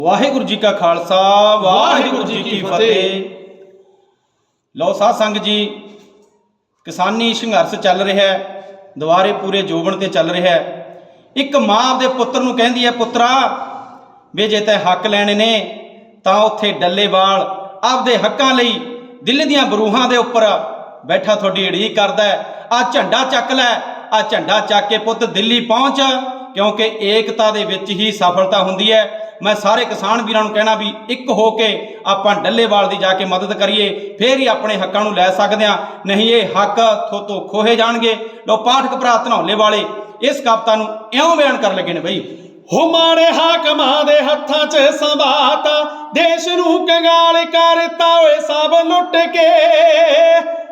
ਵਾਹਿਗੁਰੂ ਜੀ ਕਾ ਖਾਲਸਾ ਵਾਹਿਗੁਰੂ ਜੀ ਕੀ ਫਤਿਹ। ਲਓ ਸਾਧ ਸੰਗਤ ਜੀ ਕਿਸਾਨੀ ਸੰਘਰਸ਼ ਚੱਲ ਰਿਹਾ ਹੈ ਦੁਆਰੇ ਪੂਰੇ ਜੋਬਨ ਤੇ ਚੱਲ ਰਿਹਾ ਹੈ। ਇੱਕ ਮਾਂ ਆਪਦੇ ਪੁੱਤਰ ਨੂੰ ਕਹਿੰਦੀ ਹੈ ਪੁੱਤਰਾ ਵੇ ਜੇ ਤੈ ਹੱਕ ਲੈਣੇ ਨੇ ਤਾਂ ਉੱਥੇ ਡੱਲੇਵਾਲ ਆਪਦੇ ਹੱਕਾਂ ਲਈ ਦਿੱਲੀ ਦੀਆਂ ਬਰੂਹਾਂ ਦੇ ਉੱਪਰ ਬੈਠਾ ਤੁਹਾਡੀ ਉਡੀਕ ਕਰਦਾ ਆ ਝੰਡਾ ਚੱਕ ਲੈ ਆ ਝੰਡਾ ਚੱਕ ਕੇ ਪੁੱਤ ਦਿੱਲੀ ਪਹੁੰਚ ਕਿਉਂਕਿ ਏਕਤਾ ਦੇ ਵਿੱਚ ਹੀ ਸਫਲਤਾ ਹੁੰਦੀ ਹੈ। ਮੈਂ ਸਾਰੇ ਕਿਸਾਨ ਵੀਰਾਂ ਨੂੰ ਕਹਿਣਾ ਵੀ ਇੱਕ ਹੋ ਕੇ ਆਪਾਂ ਡੱਲੇਵਾਲ ਦੀ ਜਾ ਕੇ ਮਦਦ ਕਰੀਏ, ਫੇਰ ਹੀ ਆਪਣੇ ਹੱਕਾਂ ਨੂੰ ਲੈ ਸਕਦੇ ਆ ਨਹੀਂ, ਇਹ ਹੱਕ ਥੋਤੋਂ ਖੋਹੇ ਜਾਣਗੇ। ਲੋ ਪਾਠਕ ਭਰਾ ਧਨੌਲੇ ਵਾਲੇ, ਇਸ ਕਵਿਤਾ ਨੂੰ ਇਉਂ ਬਿਆਨ ਕਰਨ ਲੱਗੇ ਨੇ ਬਈ ਹੋ ਹਾਕਮਾਂ ਦੇ ਹੱਥਾਂ 'ਚ ਸੰਭਾਤਾ, ਦੇਸ਼ ਨੂੰ ਕੰਗਾਲ ਕਰਤਾ ਓਏ ਸਭ ਲੁੱਟ ਕੇ।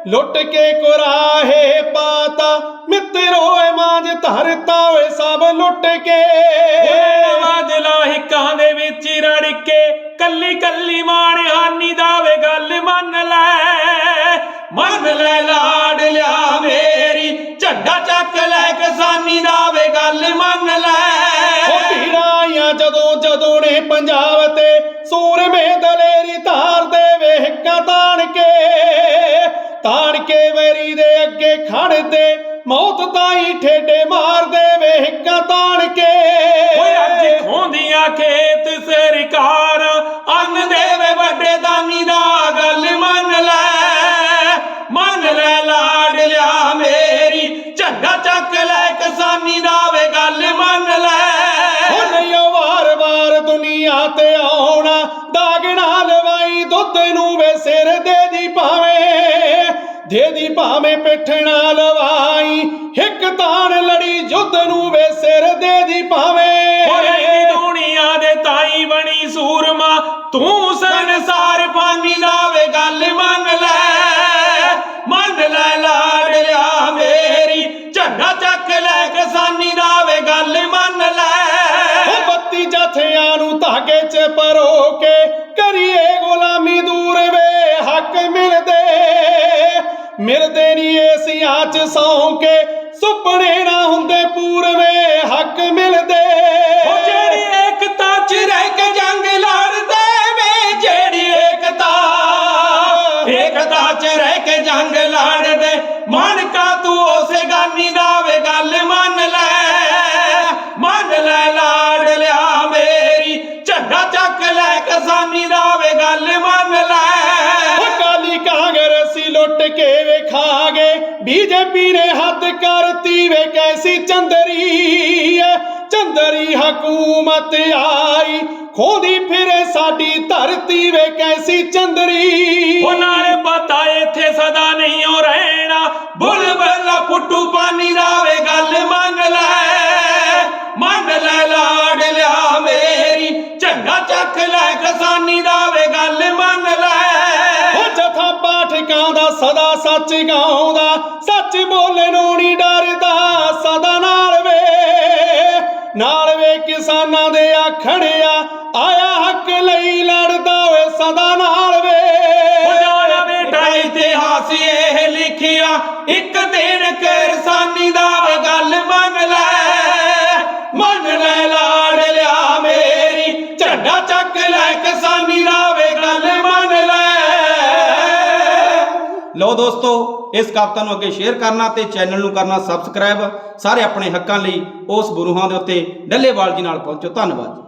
ਲੁੱਟ ਕੇ ਕੁਰਾਹੇ ਪਾਤਾ, ਮਿੱਤਰੋ ਮਾਂਜ ਧਰਤਾ ਓਏ ਸਭ ਲੁੱਟ ਕੇ। ਕੇ ਕੱਲੀ ਕੱਲੀ ਮਾਣ ਹਾਨੀ ਦਾ ਵੇ ਗੱਲ ਮੰਨ ਲੈ। ਮੰਨ ਲੈ ਲਾਡ ਲਿਆ ਮੇਰੀ ਝੰਡਾ ਚੱਕ ਲੈ ਕਿਸਾਨੀ ਦਾ ਵੇ ਗੱਲ ਮੰਨ ਉਹ ਲੈ ਆਈਆਂ ਜਦੋਂ ਜਦੋਂ ਨੇ ਪੰਜਾਬ ਤੇ ਸੂਰਮੇ ਦਲੇਰੀ ਧਾਰ ਦੇ ਵੇਖਾਂ ਤਾਣ ਕੇ ਤਾਣ ਕੇ ਵੈਰੀ ਦੇ ਅੱਗੇ ਖੜਦੇ ਮੌਤ ਤਾਈ ਠੇਡੇ ਮਾਰਦੇ ਵੇਖਾਂ ਤਾਣ ਕੇ ਓਏ ਅੱਜ ਖੋਂਦੀਆਂ ਖੇਤ ਸਰਕਾਰ ਚੱਕ ਲੈ ਕਿਸਾਨੀ ਦਾ ਵੇ ਗੱਲ ਮੰਨ ਲੈ। ਹੋ ਨਹੀਂ ਵਾਰ-ਵਾਰ ਦੁਨੀਆ ਤੇ ਆਉਣਾ ਦਾਗਣਾ ਲਵਾਈ ਦੁੱਧ ਨੂੰ ਵੇ ਸਿਰ ਦੇ ਦੀ ਭਾਵੇਂ। ਦੇ ਦੀ ਭਾਵੇਂ ਪਿੱਠਣਾ ਲਵਾਈ ਇੱਕ ਤਾਣ ਲੜੀ ਜੁੱਧ ਨੂੰ ਵੇ ਸਿਰ ਦੇ ਦੀ ਭਾਵੇਂ। ਨੀ ਦੁਨੀਆ ਦੇ ਤਾਈ ਬਣੀ ਸੂਰਮਾ ਤੂੰ ਸੰਸਾਰ ਪਾਨੀ ਦਾ ਨੂੰ ਪਰੋ ਕੇ ਕਰੀਏ ਗੁਲਾਮੀ ਦੂਰ ਵੇ, ਹੱਕ ਮਿਲਦੇ। ਮਿਲਦੇ ਨਹੀਂ ਏਸੀਆਂ 'ਚ ਸੌਂ ਕੇ, ਸੁਪਨੇ ਨਾ ਹੁੰਦੇ ਪੂਰਵੇ, ਹੱਕ ਮਿਲਦੇ। ਉਹ ਜਿਹੜੀ ਏਕਤਾ ਚ ਰਹਿ ਕੇ ਜੰਗ ਲੜਦੇ ਵੇ, ਜਿਹੜੀ ਏਕਤਾ ਏਕਤਾ ਚ ਰਹਿ ਕੇ ਜੰਗ ਲੜਦੇ। ਕਾ ਤੂੰ ਉਸੇ ਗਾਨੀ ਦਾ ਕਿਸਾਨੀ ਦਾ ਵੇ ਗੱਲ ਮੰਨ ਲੈ। ਉਹ ਕਾਲੀ ਕਾਂਗਰਸੀ ਲੁੱਟ ਕੇ ਵੇਖਾਗੇ। ਬੀਜੇਪੀ ਨੇ ਹੱਦ ਕਰਤੀ ਵੇ ਕੈਸੀ ਚੰਦਰੀ ਐ। ਚੰਦਰੀ ਹਕੂਮਤ ਆਈ। ਖੋਦੀ ਫਿਰੇ ਸਾਡੀ ਧਰਤੀ ਵੇ ਕੈਸੀ ਚੰਦਰੀ। ਉਹ ਨਾਲੇ ਪਤਾ ਇੱਥੇ ਸਦਾ ਨਹੀਂ ਹੋ ਰਹਿਣਾ। ਬੁਲਬੁਲ ਪੁੱਟੂ ਪਾਣੀ ਦਾ ਸਦਾ ਸੱਚ ਗਾਉਂਦਾ, ਸੱਚ ਬੋਲਣੋਂ ਨਹੀਂ ਡਰਦਾ, ਸਦਾ ਨਾਲ ਵੇ ਨਾਲ ਵੇ ਕਿਸਾਨਾਂ ਦੇ ਆਖਣਿਆ, ਆਇਆ ਹੱਕ ਲਈ ਲੜਦਾ ਓਏ, ਸਦਾ ਨਾਲ ਵੇ। ਬਜਾਇਆ ਬੇਟਾ ਇਤਿਹਾਸ ਇਹ ਲਿਖਿਆ, ਇੱਕ ਦਿਨ ਕਿਰਸਾਨੀ ਦਾ ਗੱਲ ਮੰਨ ਲੈ। ਮੰਨ ਲੈ ਲਾੜ ਲਿਆ ਮੇਰੀ, ਝੰਡਾ ਚੱਕ ਲੈ ਕਿਸਾਨੀ ਦਾ ਲਓ ਦੋਸਤੋ, ਇਸ ਕਵਿਤਾ ਨੂੰ ਅੱਗੇ ਸ਼ੇਅਰ ਕਰਨਾ ਤੇ ਚੈਨਲ ਨੂੰ ਕਰਨਾ ਸਬਸਕ੍ਰਾਈਬ ਸਾਰੇ ਆਪਣੇ ਹੱਕਾਂ ਲਈ ਉਸ ਬਰੂਹਾਂ ਦੇ ਉੱਤੇ ਡੱਲੇਵਾਲ ਜੀ ਨਾਲ ਪਹੁੰਚੋ। ਧੰਨਵਾਦ ਜੀ।